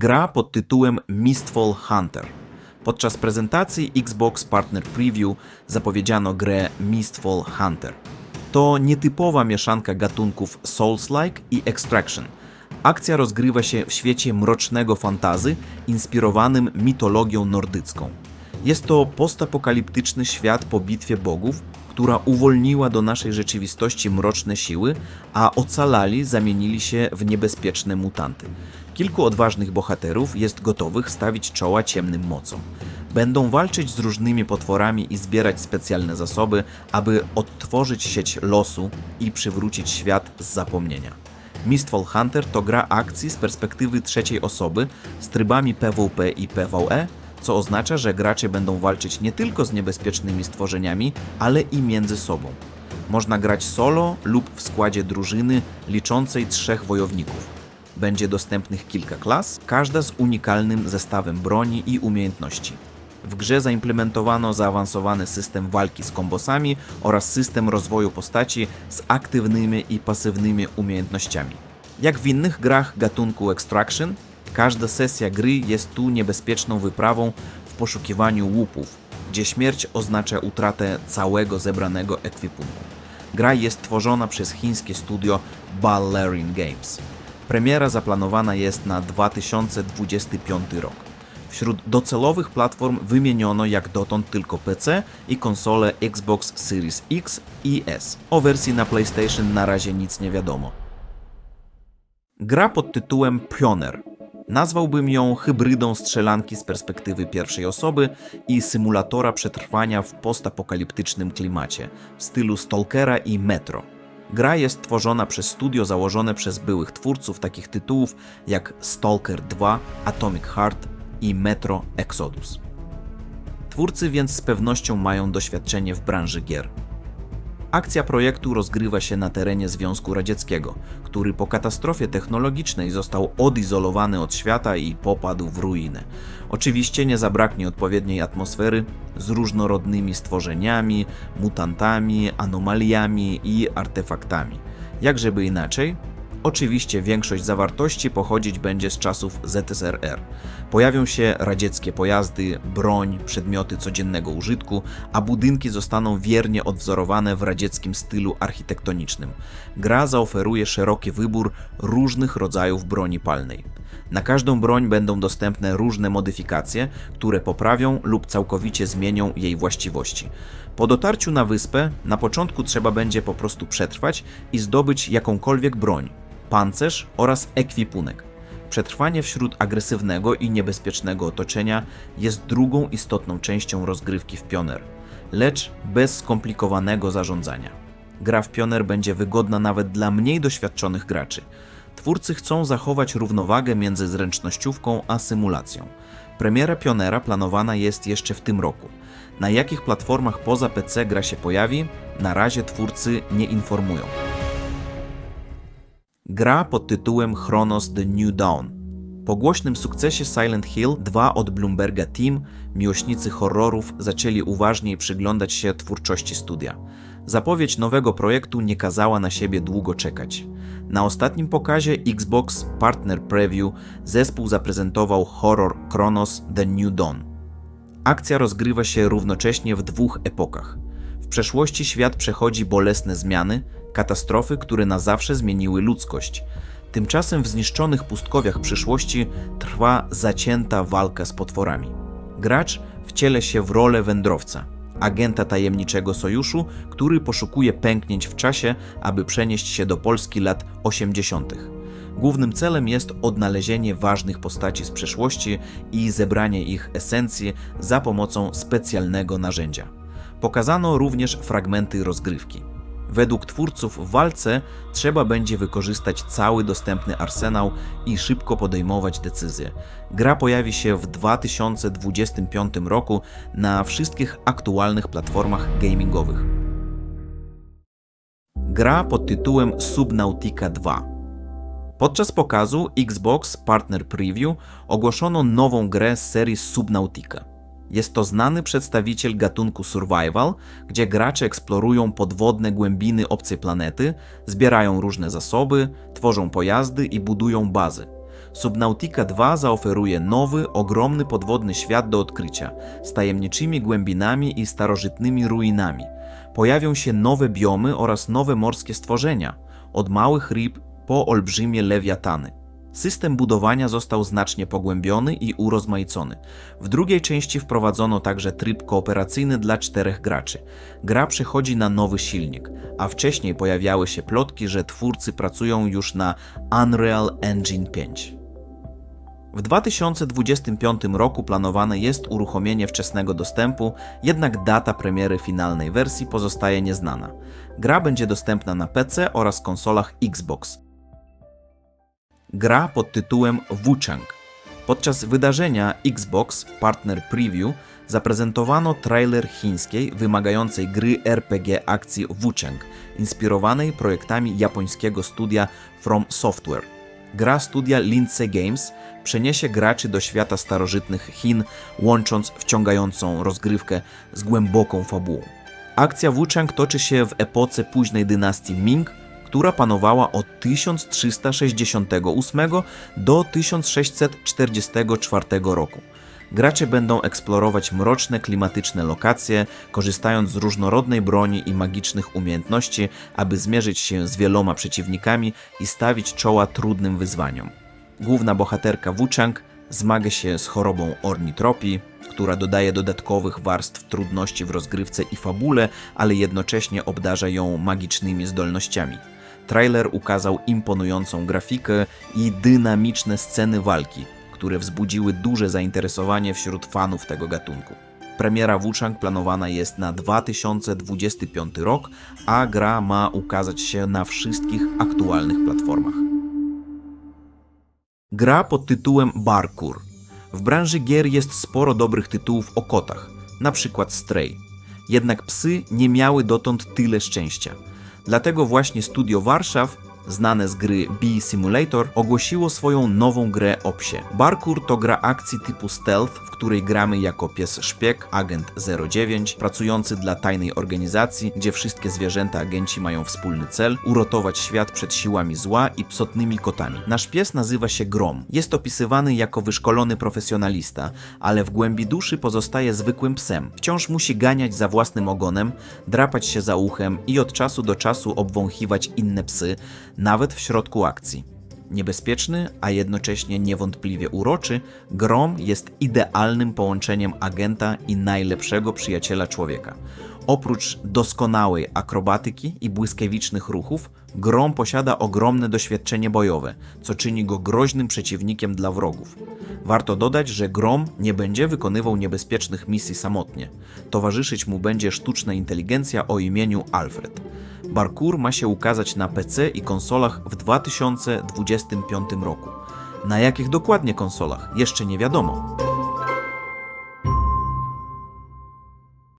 gra pod tytułem Mistfall Hunter. Podczas prezentacji Xbox Partner Preview zapowiedziano grę Mistfall Hunter. To nietypowa mieszanka gatunków Souls-like i Extraction. Akcja rozgrywa się w świecie mrocznego fantazy inspirowanym mitologią nordycką. Jest to postapokaliptyczny świat po bitwie bogów, która uwolniła do naszej rzeczywistości mroczne siły, a ocalali zamienili się w niebezpieczne mutanty. Kilku odważnych bohaterów jest gotowych stawić czoła ciemnym mocom. Będą walczyć z różnymi potworami i zbierać specjalne zasoby, aby odtworzyć sieć losu i przywrócić świat z zapomnienia. Mistfall Hunter to gra akcji z perspektywy trzeciej osoby z trybami PvP i PvE, co oznacza, że gracze będą walczyć nie tylko z niebezpiecznymi stworzeniami, ale i między sobą. Można grać solo lub w składzie drużyny liczącej trzech wojowników. Będzie dostępnych kilka klas, każda z unikalnym zestawem broni i umiejętności. W grze zaimplementowano zaawansowany system walki z kombosami oraz system rozwoju postaci z aktywnymi i pasywnymi umiejętnościami. Jak w innych grach gatunku Extraction, każda sesja gry jest tu niebezpieczną wyprawą w poszukiwaniu łupów, gdzie śmierć oznacza utratę całego zebranego ekwipunku. Gra jest tworzona przez chińskie studio Ballerin Games. Premiera zaplanowana jest na 2025 rok. Wśród docelowych platform wymieniono jak dotąd tylko PC i konsole Xbox Series X i S. O wersji na PlayStation na razie nic nie wiadomo. Gra pod tytułem Pioneer. Nazwałbym ją hybrydą strzelanki z perspektywy pierwszej osoby i symulatora przetrwania w postapokaliptycznym klimacie w stylu Stalkera i Metro. Gra jest tworzona przez studio założone przez byłych twórców takich tytułów jak Stalker 2, Atomic Heart i Metro Exodus. Twórcy więc z pewnością mają doświadczenie w branży gier. Akcja projektu rozgrywa się na terenie Związku Radzieckiego, który po katastrofie technologicznej został odizolowany od świata i popadł w ruinę. Oczywiście nie zabraknie odpowiedniej atmosfery z różnorodnymi stworzeniami, mutantami, anomaliami i artefaktami. Jakżeby inaczej, Oczywiście większość zawartości pochodzić będzie z czasów ZSRR. Pojawią się radzieckie pojazdy, broń, przedmioty codziennego użytku, a budynki zostaną wiernie odwzorowane w radzieckim stylu architektonicznym. Gra zaoferuje szeroki wybór różnych rodzajów broni palnej. Na każdą broń będą dostępne różne modyfikacje, które poprawią lub całkowicie zmienią jej właściwości. Po dotarciu na wyspę, na początku trzeba będzie po prostu przetrwać i zdobyć jakąkolwiek broń, pancerz oraz ekwipunek. Przetrwanie wśród agresywnego i niebezpiecznego otoczenia jest drugą istotną częścią rozgrywki w Pioner, lecz bez skomplikowanego zarządzania. Gra w Pioner będzie wygodna nawet dla mniej doświadczonych graczy. Twórcy chcą zachować równowagę między zręcznościówką a symulacją. Premiera Pionera planowana jest jeszcze w tym roku. Na jakich platformach poza PC gra się pojawi, na razie twórcy nie informują. Gra pod tytułem Chronos The New Dawn. Po głośnym sukcesie Silent Hill 2 od Bloomberga Team, miłośnicy horrorów zaczęli uważniej przyglądać się twórczości studia. Zapowiedź nowego projektu nie kazała na siebie długo czekać. Na ostatnim pokazie Xbox Partner Preview zespół zaprezentował horror Chronos The New Dawn. Akcja rozgrywa się równocześnie w dwóch epokach. W przeszłości świat przechodzi bolesne zmiany, katastrofy, które na zawsze zmieniły ludzkość. Tymczasem w zniszczonych pustkowiach przyszłości trwa zacięta walka z potworami. Gracz wciele się w rolę wędrowca, agenta tajemniczego sojuszu, który poszukuje pęknięć w czasie, aby przenieść się do Polski lat 80. Głównym celem jest odnalezienie ważnych postaci z przeszłości i zebranie ich esencji za pomocą specjalnego narzędzia. Pokazano również fragmenty rozgrywki. Według twórców w walce trzeba będzie wykorzystać cały dostępny arsenał i szybko podejmować decyzje. Gra pojawi się w 2025 roku na wszystkich aktualnych platformach gamingowych. Gra pod tytułem Subnautica 2. Podczas pokazu Xbox Partner Preview ogłoszono nową grę z serii Subnautica. Jest to znany przedstawiciel gatunku survival, gdzie gracze eksplorują podwodne głębiny obcej planety, zbierają różne zasoby, tworzą pojazdy i budują bazy. Subnautica 2 zaoferuje nowy, ogromny podwodny świat do odkrycia, z tajemniczymi głębinami i starożytnymi ruinami. Pojawią się nowe biomy oraz nowe morskie stworzenia, od małych ryb po olbrzymie lewiatany. System budowania został znacznie pogłębiony i urozmaicony. W drugiej części wprowadzono także tryb kooperacyjny dla czterech graczy. Gra przechodzi na nowy silnik, a wcześniej pojawiały się plotki, że twórcy pracują już na Unreal Engine 5. W 2025 roku planowane jest uruchomienie wczesnego dostępu, jednak data premiery finalnej wersji pozostaje nieznana. Gra będzie dostępna na PC oraz konsolach Xbox. Gra pod tytułem Wuchang. Podczas wydarzenia Xbox Partner Preview zaprezentowano trailer chińskiej wymagającej gry RPG akcji Wuchang, inspirowanej projektami japońskiego studia From Software. Gra studia Lindsay Games przeniesie graczy do świata starożytnych Chin, łącząc wciągającą rozgrywkę z głęboką fabułą. Akcja Wuchang toczy się w epoce późnej dynastii Ming, która panowała od 1368 do 1644 roku. Gracze będą eksplorować mroczne, klimatyczne lokacje, korzystając z różnorodnej broni i magicznych umiejętności, aby zmierzyć się z wieloma przeciwnikami i stawić czoła trudnym wyzwaniom. Główna bohaterka Wuchang zmaga się z chorobą ornitropii, która dodaje dodatkowych warstw trudności w rozgrywce i fabule, ale jednocześnie obdarza ją magicznymi zdolnościami. Trailer ukazał imponującą grafikę i dynamiczne sceny walki, które wzbudziły duże zainteresowanie wśród fanów tego gatunku. Premiera Wuchang planowana jest na 2025 rok, a gra ma ukazać się na wszystkich aktualnych platformach. Gra pod tytułem Barkur. W branży gier jest sporo dobrych tytułów o kotach, na przykład Stray. Jednak psy nie miały dotąd tyle szczęścia. Dlatego właśnie Studio Warszaw, znane z gry Bee Simulator, ogłosiło swoją nową grę o psie. To gra akcji typu stealth, której gramy jako pies szpieg, agent 09, pracujący dla tajnej organizacji, gdzie wszystkie zwierzęta agenci mają wspólny cel uratować świat przed siłami zła i psotnymi kotami. Nasz pies nazywa się Grom. Jest opisywany jako wyszkolony profesjonalista, ale w głębi duszy pozostaje zwykłym psem. Wciąż musi ganiać za własnym ogonem, drapać się za uchem i od czasu do czasu obwąchiwać inne psy, nawet w środku akcji. Niebezpieczny, a jednocześnie niewątpliwie uroczy, Grom jest idealnym połączeniem agenta i najlepszego przyjaciela człowieka. Oprócz doskonałej akrobatyki i błyskawicznych ruchów, Grom posiada ogromne doświadczenie bojowe, co czyni go groźnym przeciwnikiem dla wrogów. Warto dodać, że Grom nie będzie wykonywał niebezpiecznych misji samotnie. Towarzyszyć mu będzie sztuczna inteligencja o imieniu Alfred. Barkur ma się ukazać na PC i konsolach w 2025 roku. Na jakich dokładnie konsolach? Jeszcze nie wiadomo.